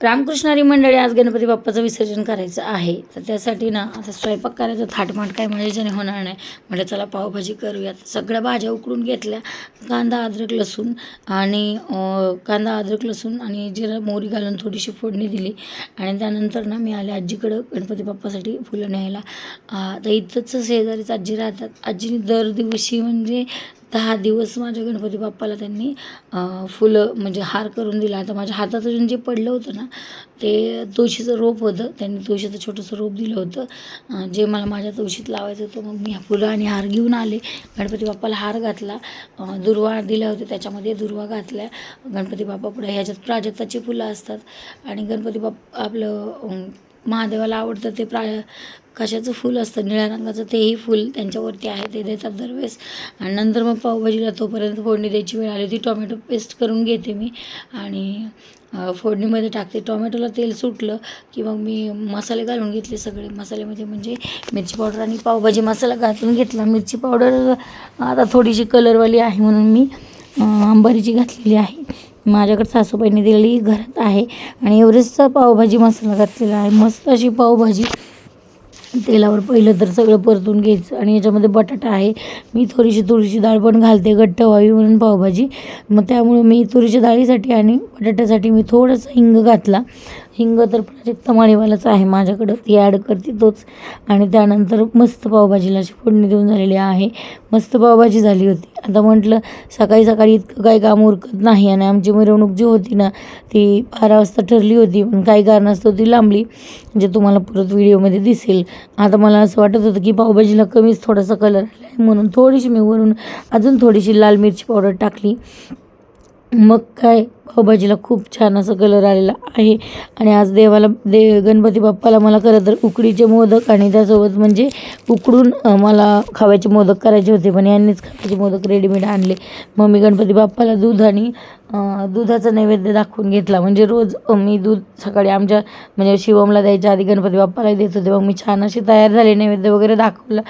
रामकृष्णारी मंडळी आज गणपती बाप्पाचं विसर्जन करायचं आहे. तर त्यासाठी ना आता स्वयंपाक करायचं थाटमाट काय माझ्याच्याने होणार नाही. म्हटलं चला पावभाजी करूयात. सगळ्या भाज्या उकडून घेतल्या. कांदा अद्रक लसूण आणि कांदा अद्रक लसूण आणि जिरा मोहरी घालून थोडीशी फोडणी दिली. आणि त्यानंतर ना मी आले आजीकडं गणपती बाप्पासाठी फुलं न्यायला. तर इथंच शेजारीच आजी राहतात. आजीने दर दिवशी म्हणजे दहा दिवस माझ्या गणपती बाप्पाला त्यांनी फुलं म्हणजे हार करून दिला. आता माझ्या हातात अजून जे पडलं होतं ना ते तुळशीचं रोप होतं. त्यांनी तुळशीचं छोटंसं रोप दिलं होतं. जे मला माझ्या तुळशीत लावायचं होतं मग मी फुलं आणि हार घेऊन आले. गणपती बाप्पाला हार घातला. दुर्वा दिल्या होत्या त्याच्यामध्ये दुर्वा घातल्या. गणपती बाप्पा पुढे ह्याच्यात प्राजक्ताची फुलं असतात. आणि गणपती बाप्पा आपलं महादेवाला आवडतं ते प्रा कशाचं फूल असतं? निळ्या रंगाचं तेही फूल त्यांच्यावरती आहे ते देतात दरवेळेस. आणि नंतर मग पावभाजीला तोपर्यंत फोडणी द्यायची वेळ आली होती. टोमॅटो पेस्ट करून घेते मी. आणि फोडणीमध्ये टाकते. टोमॅटोला तेल सुटलं की मग मी मसाले घालून घेतले सगळे. मसाल्यामध्ये म्हणजे, म्हणजे मिरची पावडर आणि पावभाजी मसाला घालून घेतला. मिरची पावडर आता थोडीशी कलरवाली आहे म्हणून मी अ, अंबारीची घातलेली आहे. माझ्याकडे सासूबाईंनी दिलेली घरात आहे आणि एव्हरेस्टचा पावभाजी मसाला घातलेला आहे. मस्त अशी पावभाजी. तेलावर पहिलं तर सगळं परतून घ्यायचं आणि याच्यामध्ये बटाटा आहे. मी थोडीशी तुरीची डाळ पण घालते घट्ट व्हावी म्हणून पावभाजी. मग त्यामुळे मी तुरीच्या डाळीसाठी आणि बटाट्यासाठी मी थोडंसं हिंग घातला. हिंग तर प्राजक्त माळीवालाच आहे. माझ्याकडं ती ॲड करते तोच. आणि त्यानंतर मस्त पावभाजीला अशी फोडणी देऊन झालेली आहे. मस्त पावभाजी झाली होती. आता म्हटलं सकाळी सकाळी इतकं काही काम उरकत नाही आणि आमची मिरवणूक जी होती ना ती बारा वाजता ठरली होती. पण काही कारणास्तव ती लांबली. जे तुम्हाला परत व्हिडिओमध्ये दिसेल. आता मला असं वाटत होतं की पावभाजीला कमीच थोडासा कलर आला आहे म्हणून थोडीशी मी वरून अजून थोडीशी लाल मिरची पावडर टाकली. मग काय? पावभाजीला खूप छान असं कलर आलेला आहे. आणि आज देवाला दे गणपती बाप्पाला मला खरं तर उकडीचे मोदक आणि त्यासोबत म्हणजे उकडून मला खाव्याचे मोदक करायचे होते. पण यांनीच खाव्याचे मोदक रेडीमेड आणले. मग मी गणपती बाप्पाला दूध आणि दुधाचा नैवेद्य दाखवून घेतला. म्हणजे रोज मी दूध सकाळी आमच्या म्हणजे शिवमला द्यायच्या आधी गणपती बाप्पाला देत होते. मग मी छान अशी तयार झाले नैवेद्य वगैरे दाखवलं.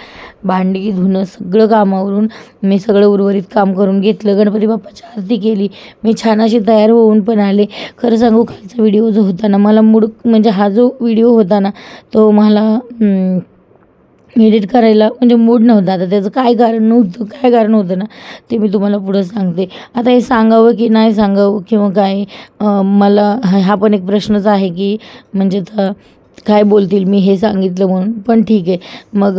भांडी धुणं सगळं कामावरून मी सगळं उर्वरित काम करून घेतलं. गणपती बाप्पाची आरती केली. मी छान अशी तयार होऊन पण आले. खरं सांगू कालचा व्हिडिओ जो होता ना मला मूड म्हणजे हा जो व्हिडिओ होता ना तो मला एडिट करायला म्हणजे मूड नव्हता. आता त्याचं काय कारण नव्हतं काय कारण होतं ना ते मी तुम्हाला पुढं सांगते. आता हे सांगावं की नाही सांगावं किंवा काय मला हा हा पण एक प्रश्नच आहे की म्हणजे तर काय बोलतील मी हे सांगितलं म्हणून. पण ठीक आहे. मग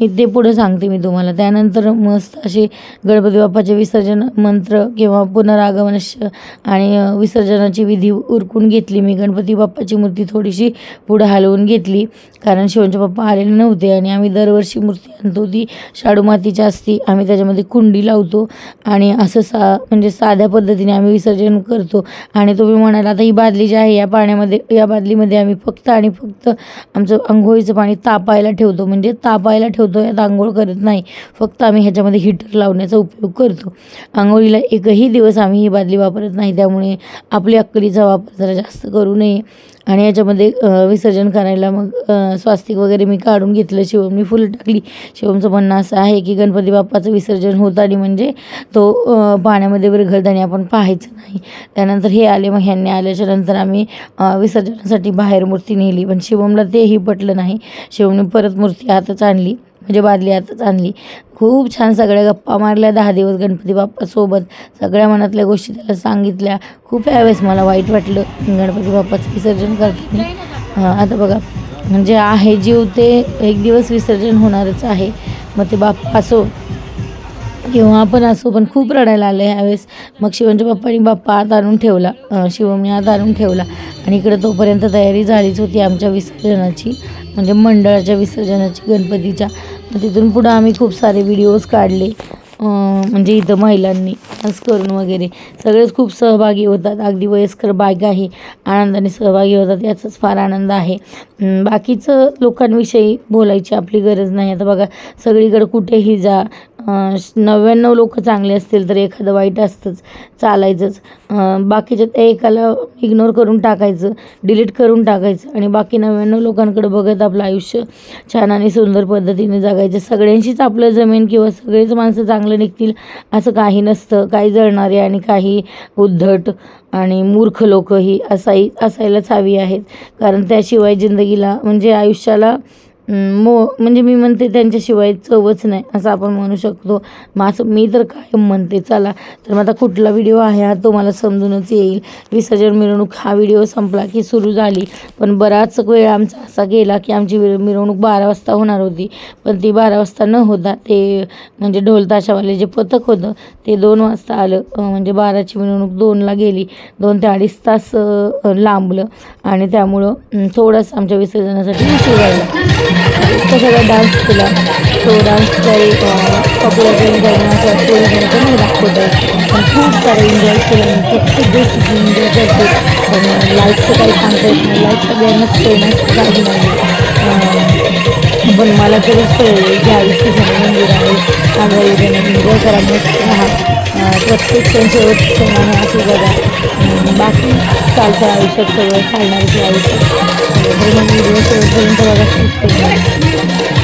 मी ते पुढं सांगते मी तुम्हाला. त्यानंतर मस्त असे गणपती बाप्पाचे विसर्जन मंत्र किंवा पुनरागमन आणि विसर्जनाची विधी उरकून घेतली. मी गणपती बाप्पाची मूर्ती थोडीशी पुढं हलवून घेतली. कारण शिवचे बाप्पा आलेले नव्हते आणि आम्ही दरवर्षी मूर्ती आणतो. ती शाडू मातीची असती. आम्ही त्याच्यामध्ये कुंडी लावतो आणि असं सा म्हणजे साध्या पद्धतीने आम्ही विसर्जन करतो. आणि तुम्ही म्हणाल आता ही बादली जी आहे या पाण्यामध्ये या बादलीमध्ये आम्ही फक्त आणि फक्त फक्त आमचं आंघोळीचं पाणी तापायला ठेवतो. म्हणजे तापायला ठेवतो यात आंघोळ करत नाही. फक्त आम्ही ह्याच्यामध्ये हीटर लावण्याचा उपयोग करतो. आंघोळीला एकही दिवस आम्ही ही बादली वापरत नाही. त्यामुळे आपली अक्कलीचा वापर जरा जास्त करू नये. आणि याच्यामध्ये विसर्जन करायला मग स्वास्तिक वगैरे मी काढून घेतलं शिवमनी फुलं टाकली. शिवमचं म्हणणं असं आहे की गणपती बाप्पाचं विसर्जन होत आणि म्हणजे तो पाण्यामध्ये विरघळताना आपण पाहायचं नाही. त्यानंतर हे आले मग ह्यांनी आल्याच्यानंतर आम्ही विसर्जनासाठी बाहेर मूर्ती नेली. पण शिवमला तेही पटलं नाही. शिवमने परत मूर्ती आताच आणली. म्हणजे बादली आताच आणली खूप छान सगळ्या गप्पा मारल्या दहा दिवस गणपती बाप्पासोबत सगळ्या मनातल्या गोष्टी त्याला सांगितल्या. खूप यावेळेस मला वाईट वाटलं. गणपती बाप्पाचं विसर्जन करताना. आता बघा. म्हणजे आहे जीव ते एक दिवस विसर्जन होणारच आहे. मग ते बाप्पा असो किंवा आपण असो पण खूप रडायला आलं ह्यावेळेस मग शिवमच्या बाप्पानी बाप्पा आत आणून ठेवला. शिवमने आत आणून ठेवला. आणि इकडे तोपर्यंत तयारी झालीच होती आमच्या विसर्जनाची. म्हणजे मंडळाच्या विसर्जनाची गणपतीच्या. मग तिथून पुढं आम्ही खूप सारे व्हिडिओज काढले. म्हणजे इथं महिलांनी डान्स करून वगैरे. सगळेच खूप सहभागी होतात. अगदी वयस्कर बायकाही आनंदाने सहभागी होतात. याचाच फार आनंद आहे. बाकीचं लोकांविषयी बोलायची आपली गरज नाही. आता बघा सगळीकडं कुठेही जा नव्याण्णव लोक चांगले असतील तर एखादं वाईट असतंच चालायचंच. बाकीच्या त्या एकाला इग्नोर करून टाकायचं डिलीट करून टाकायचं आणि बाकी नव्याण्णव लोकांकडे बघत आपलं आयुष्य छान आणि सुंदर पद्धतीने जगायचं. सगळ्यांशीच आपलं जमेन किंवा सगळेच माणसं चांगलं निघतील असं काही नसतं. काही जळणारे आणि काही उद्धट आणि मूर्ख लोकही असाही असायलाच हवी आहेत. कारण त्याशिवाय जिंदगीला म्हणजे आयुष्याला मो म्हणजे मी म्हणते त्यांच्याशिवाय चवच नाही असं आपण म्हणू शकतो. मग असं मी तर कायम म्हणते चला. तर मग आता कुठला व्हिडिओ आहे हा तो मला समजूनच येईल. विसर्जन मिरवणूक हा व्हिडिओ संपला की सुरू झाली. पण बराच वेळ आमचा असा गेला की आमची मिरवणूक बारा वाजता होणार होती. पण ती बारा वाजता न होता ते म्हणजे ढोल ताशावाले जे पथक होतं ते दोन वाजता आलं. म्हणजे बाराची मिरवणूक दोनला गेली. दोन ते अडीच तास लांबलं. आणि त्यामुळं थोडंसं आमच्या विसर्जनासाठी उशीर झाला सगळा डान्स केला तो डान्स काही पॉप्युलर करण्याचा टोळीनंतर नाही दाखवत आहे पण खूप सारे एन्जॉय केलं मी. प्रत्येक गोष्टीची एन्जॉय करते पण लाईफचं काही सांगता येत नाही. लाईफ सगळ्यांनाच फेमस काही नाही. पण मला तरी कळलं की आयुष्य झालं मंदिर आहे चांगलं योजने एन्जॉय करा मस्त राहा प्रत्येक सण शेवट सण आहे असं जगा बाकी चालतं आयुष्यात सगळं चालणारच आयुष्यात व्हिडिओ शेवटपर्यंत बघा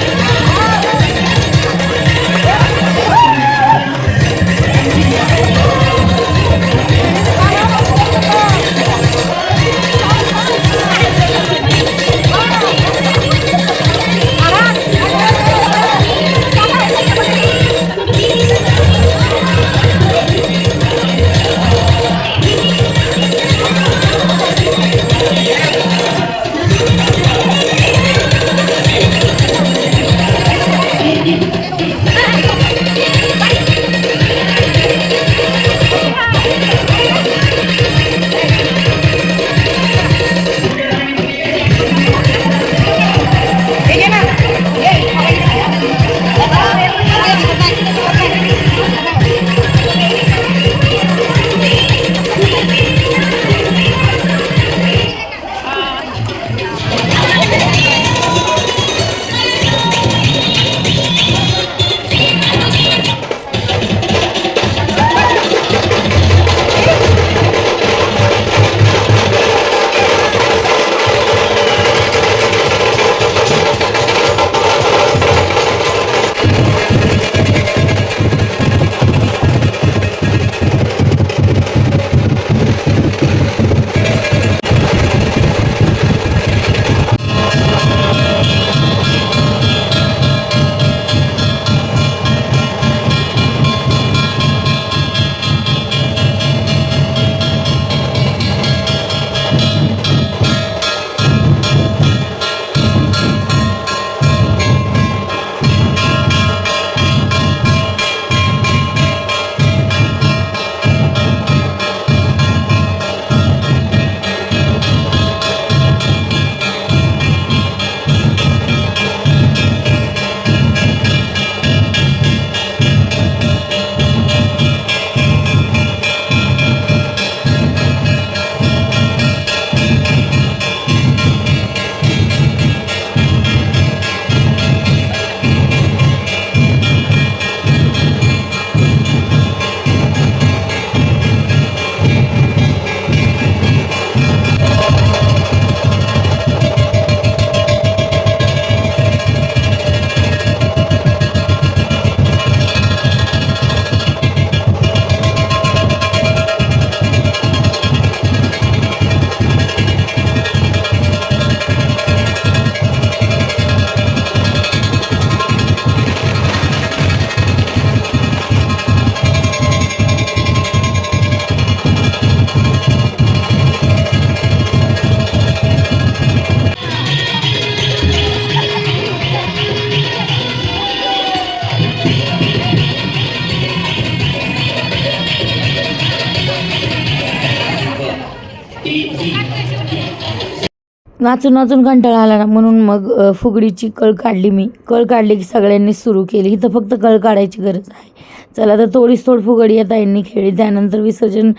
नाचून नाचून कंटाळा आला ना म्हणून मग फुगडीची कळ काढली मी. कळ काढली की सगळ्यांनी सुरू केली. इथं फक्त कळ काढायची गरज आहे. चला तर थोडीच तोड फुगडी या ताईंनी खेळली त्यानंतर विसर्जन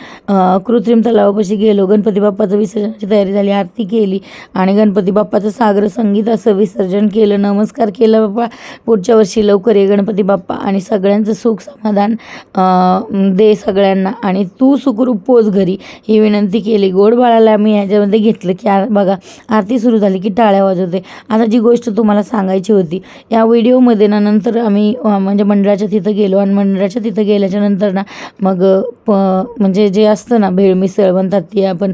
कृत्रिम तलावापाशी गेलो. गणपती बाप्पाचं विसर्जनाची तयारी झाली आरती केली आणि गणपती बाप्पाचं सागर संगीत असं विसर्जन केलं. नमस्कार केलं बाप्पा. पुढच्या वर्षी लवकर ये गणपती बाप्पा आणि सगळ्यांचं सुख समाधान दे सगळ्यांना आणि तू सुखरूप पोच घरी. ही विनंती केली. गोड बाळाला मी याच्यामध्ये घेतलं की आ बघा आरती सुरू झाली की टाळ्या वाजवते. आता जी गोष्ट तुम्हाला सांगायची होती या व्हिडिओमध्ये ना नंतर आम्ही म्हणजे मंडळाच्या तिथं गेलो आणि मंडळ मंदिराच्या तिथं गेल्याच्यानंतर ना मग प म्हणजे जे असतं ना भेळ मिसळ म्हणतात ती आपण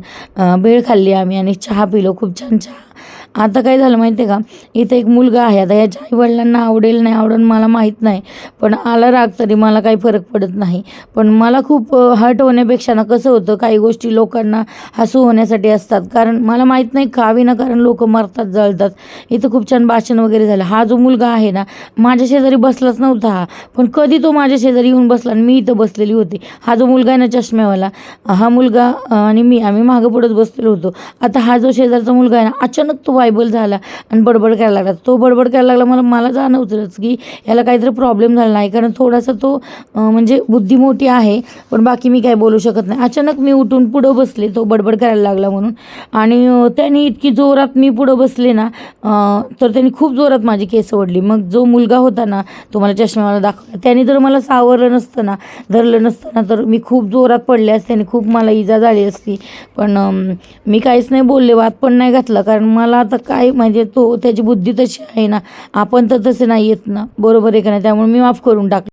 भेळ खाल्ली आम्ही आणि चहा पिलो खूप छान चहा. आता काय झालं माहिती आहे का? इथं एक मुलगा आहे. आता याच्या आईवडिलांना आवडेल नाही आवडेल मला माहीत नाही. पण आला राग तरी मला काही फरक पडत नाही. पण मला खूप हर्ट होण्यापेक्षा ना कसं होतं काही गोष्टी लोकांना हसू होण्यासाठी असतात. कारण मला माहीत नाही का विनाकारण लोक मरतात जळतात. इथं खूप छान भाषण वगैरे झालं. हा जो मुलगा आहे ना माझ्या शेजारी बसलाच नव्हता हा. पण कधी तो माझ्या शेजारी येऊन बसला आणि मी इथं बसलेली होती. हा जो मुलगा आहे ना चष्म्यावाला हा मुलगा आणि मी आम्ही मागं पुढत बसलेलो होतो. आता हा जो शेजारचा मुलगा आहे ना अचानक तो वायबल झाला आणि बडबड करायला लागला. तो बडबड करायला लागला मला मला जाणवतंच की याला काहीतरी प्रॉब्लेम झाला नाही. कारण थोडासा तो म्हणजे बुद्धी मोठी आहे पण बाकी मी काय बोलू शकत नाही. अचानक मी उठून पुढं बसले तो बडबड करायला लागला म्हणून. आणि त्याने इतकी जोरात मी पुढं बसले ना तर त्यांनी खूप जोरात माझी केस ओढली. मग जो मुलगा होता ना तो मला चष्म्याला दाखवला. त्याने जर मला सावरलं नसतं ना धरलं नसतं ना तर मी खूप जोरात पडले असते आणि खूप मला इजा झाली असती. पण मी काहीच नाही बोलले वाद पण नाही घातला. कारण मला आता काय म्हणजे तो त्याची बुद्धी तशी आहे ना. आपण तर तसे नाही येत ना. बरोबर आहे का नाही? त्यामुळे मी माफ करून टाकलं